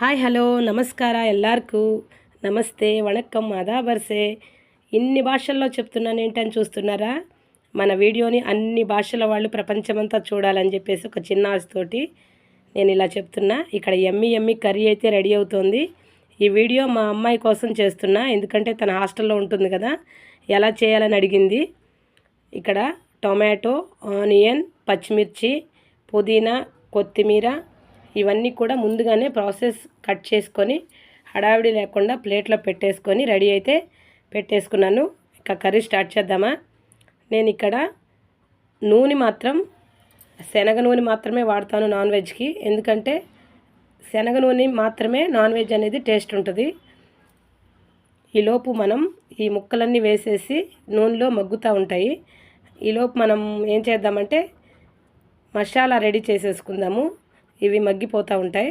Hi hello ನಮಸ್ಕಾರ ಎಲ್ಲರಿಗೂ నమస్తే వణక్కం అదాబర్సే ఇన్ని భాషల్లో చెప్తున్నాను ఏంటని చూస్తున్నారా మన వీడియోని అన్ని భాషల వాళ్ళు ప్రపంచమంతా చూడాలని చెప్పేసి ఒక చిన్న ఆశతోటి నేను ఇలా చెప్తున్నా ఇక్కడ ఎమ్మి ఎమ్మి కర్రీ అయితే రెడీ అవుతోంది ఈ వీడియో మా అమ్మాయి కోసం చేస్తున్నా ఎందుకంటే తన హాస్టల్లో ఉంటుంది కదా ఎలా చేయాలని అడిగింది ఇక్కడ టొమాటో ఆనియన్ పచ్చిమిర్చి పుదీనా కొత్తిమీర ఇవన్నీ కూడా ముందుగానే ప్రాసెస్ కట్ చేసుకొని హడావిడి లేకుండా ప్లేట్లో పెట్టేసుకొని రెడీ అయితే పెట్టేసుకున్నాను. ఇక కర్రీ స్టార్ట్ చేద్దామా? నేను ఇక్కడ నూనె మాత్రం శనగ నూనె మాత్రమే వాడతాను నాన్ వెజ్కి. ఎందుకంటే శనగ నూనె మాత్రమే నాన్ వెజ్ అనేది టేస్ట్ ఉంటుంది. ఈలోపు మనం ఈ ముక్కలన్నీ వేసేసి నూనెలో మగ్గుతూ ఉంటాయి. ఈలోపు మనం ఏం చేద్దామంటే మసాలా రెడీ చేసేసుకుందాము. ఇవి మగ్గిపోతూ ఉంటాయి.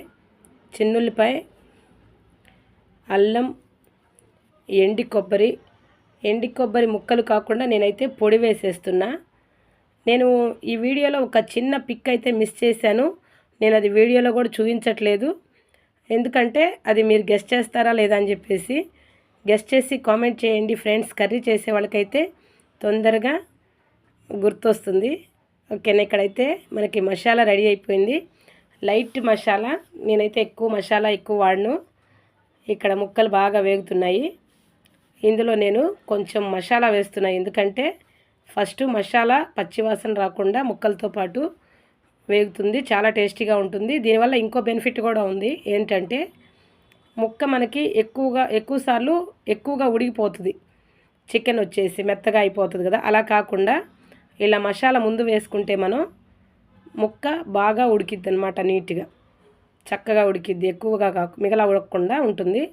చిన్నుల్లిపాయ అల్లం ఎండి కొబ్బరి. ఎండి కొబ్బరి ముక్కలు కాకుండా నేనైతే పొడి వేసేస్తున్నా. నేను ఈ వీడియోలో ఒక చిన్న పిక్ అయితే మిస్ చేశాను. నేను అది వీడియోలో కూడా చూపించట్లేదు. ఎందుకంటే అది మీరు గెస్ట్ చేస్తారా లేదా అని చెప్పేసి గెస్ట్ చేసి కామెంట్ చేయండి ఫ్రెండ్స్. కర్రీ చేసే వాళ్ళకైతే తొందరగా గుర్తొస్తుంది. ఓకేనా? ఇక్కడైతే మనకి మసాలా రెడీ అయిపోయింది. లైట్ మసాలా. నేనైతే ఎక్కువ మసాలా ఎక్కువ వాడను. ఇక్కడ ముక్కలు బాగా వేగుతున్నాయి. ఇందులో నేను కొంచెం మసాలా వేస్తున్నాను ఎందుకంటే ఫస్ట్ మసాలా పచ్చివాసన రాకుండా ముక్కలతో పాటు వేగుతుంది. చాలా టేస్టీగా ఉంటుంది. దీనివల్ల ఇంకో బెనిఫిట్ కూడా ఉంది. ఏంటంటే ముక్క మనకి ఎక్కువగా ఎక్కువసార్లు ఎక్కువగా ఉడికిపోతుంది. చికెన్ వచ్చేసి మెత్తగా అయిపోతుంది కదా. అలా కాకుండా ఇలా మసాలా ముందు వేసుకుంటే మనం ముక్క బాగా ఉడికిద్ది అనమాట నీట్గా. చక్కగా ఉడికిద్ది. ఎక్కువగా కాకు మిగలా ఉడకకుండా ఉంటుంది.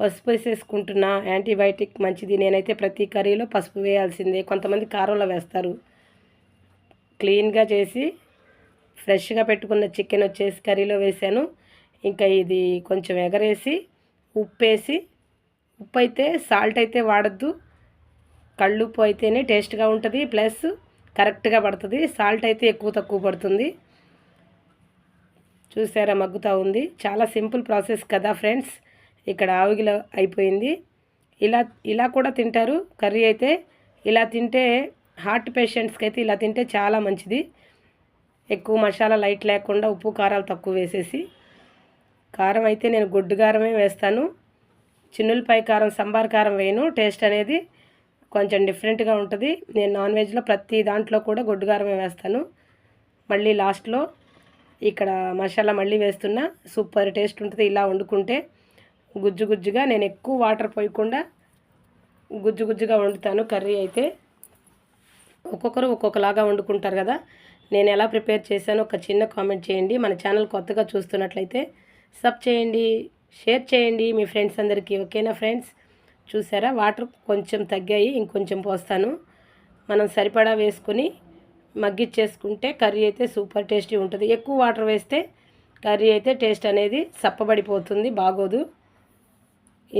పసుపు వేసేసుకుంటున్నా. యాంటీబయాటిక్ మంచిది. నేనైతే ప్రతి కర్రీలో పసుపు వేయాల్సిందే. కొంతమంది కారంలో వేస్తారు. క్లీన్గా చేసి ఫ్రెష్గా పెట్టుకున్న చికెన్ వచ్చేసి కర్రీలో వేసాను ఇంకా ఇది కొంచెం ఎగరేసి ఉప్పు వేసి ఉప్పు అయితే సాల్ట్ అయితే వాడద్దు. కళ్ళుప్పు అయితేనే టేస్ట్గా ఉంటుంది. ప్లస్ కరెక్ట్గా పడుతుంది. సాల్ట్ అయితే ఎక్కువ తక్కువ పడుతుంది. చూసారా మగ్గుతూ ఉంది. చాలా సింపుల్ ప్రాసెస్ కదా ఫ్రెండ్స్. ఇక్కడ ఆవుగిల అయిపోయింది. ఇలా ఇలా కూడా తింటారు. కర్రీ అయితే ఇలా తింటే హార్ట్ పేషెంట్స్కి అయితే ఇలా తింటే చాలా మంచిది. ఎక్కువ మసాలా లైట్ లేకుండా ఉప్పు కారాలు తక్కువ వేసేసి. కారం అయితే నేను గొడ్డు కారమే వేస్తాను. చిన్నులపాయ కారం సంబార్ కారం వేయను. టేస్ట్ అనేది కొంచెం డిఫరెంట్గా ఉంటుంది. నేను నాన్ వెజ్లో ప్రతి దాంట్లో కూడా గొడ్డుగారమే వేస్తాను. మళ్ళీ లాస్ట్లో ఇక్కడ మసాలా మళ్ళీ వేస్తున్నా. సూపర్ టేస్ట్ ఉంటుంది. ఇలా వండుకుంటే గుజ్జు గుజ్జుగా నేను ఎక్కువ వాటర్ పోయకుండా గుజ్జు గుజ్జుగా వండుతాను కర్రీ అయితే. ఒక్కొక్కరు ఒక్కొక్కలాగా వండుకుంటారు కదా. నేను ఎలా ప్రిపేర్ చేశానో ఒక చిన్న కామెంట్ చేయండి. మన ఛానల్ కొత్తగా చూస్తున్నట్లయితే సబ్ చేయండి షేర్ చేయండి మీ ఫ్రెండ్స్ అందరికీ. ఓకేనా ఫ్రెండ్స్? చూసారా? వాటర్ కొంచెం తగ్గాయి ఇంకొంచెం పోస్తాను. మనం సరిపడా వేసుకొని మగ్గిచ్చేసుకుంటే కర్రీ అయితే సూపర్ టేస్టీ ఉంటుంది. ఎక్కువ వాటర్ వేస్తే కర్రీ అయితే టేస్ట్ అనేది సప్పబడిపోతుంది బాగోదు.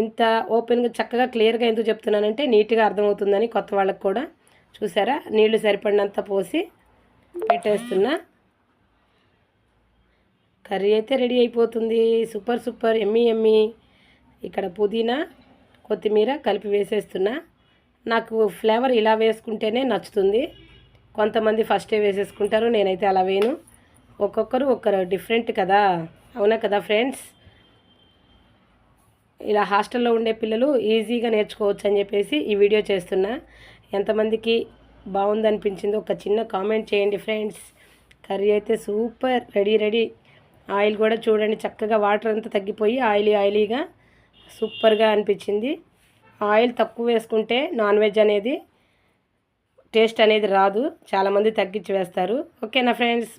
ఇంత ఓపెన్గా చక్కగా క్లియర్గా ఎందుకు చెప్తున్నానంటే నీట్గా అర్థమవుతుందని కొత్త వాళ్ళకి కూడా. చూసారా? నీళ్ళు సరిపడినంత పోసి పెట్టేస్తున్నా. కర్రీ అయితే రెడీ అయిపోతుంది. సూపర్ సూపర్ ఎమ్మి ఎమ్మి. ఇక్కడ పుదీనా కొత్తిమీర కలిపి వేసేస్తున్నా. నాకు ఫ్లేవర్ ఇలా వేసుకుంటేనే నచ్చుతుంది. కొంతమంది ఫస్టే వేసేసుకుంటారు నేనైతే అలా వేయను. ఒక్కొక్కరు ఒక్కరు డిఫరెంట్ కదా. అవునా కదా ఫ్రెండ్స్? ఇలా హాస్టల్లో ఉండే పిల్లలు ఈజీగా నేర్చుకోవచ్చు అని చెప్పేసి ఈ వీడియో చేస్తున్నా. ఎంతమందికి బాగుందనిపించిందో ఒక చిన్న కామెంట్ చేయండి ఫ్రెండ్స్. కర్రీ అయితే సూపర్. Ready ready. ఆయిల్ కూడా చూడండి చక్కగా వాటర్ అంతా తగ్గిపోయి ఆయిలీ ఆయిలీగా సూపర్గా అనిపించింది. ఆయిల్ తక్కువ వేసుకుంటే నాన్ వెజ్ అనేది టేస్ట్ అనేది రాదు. చాలామంది తగ్గించి వేస్తారు. ఓకేనా ఫ్రెండ్స్?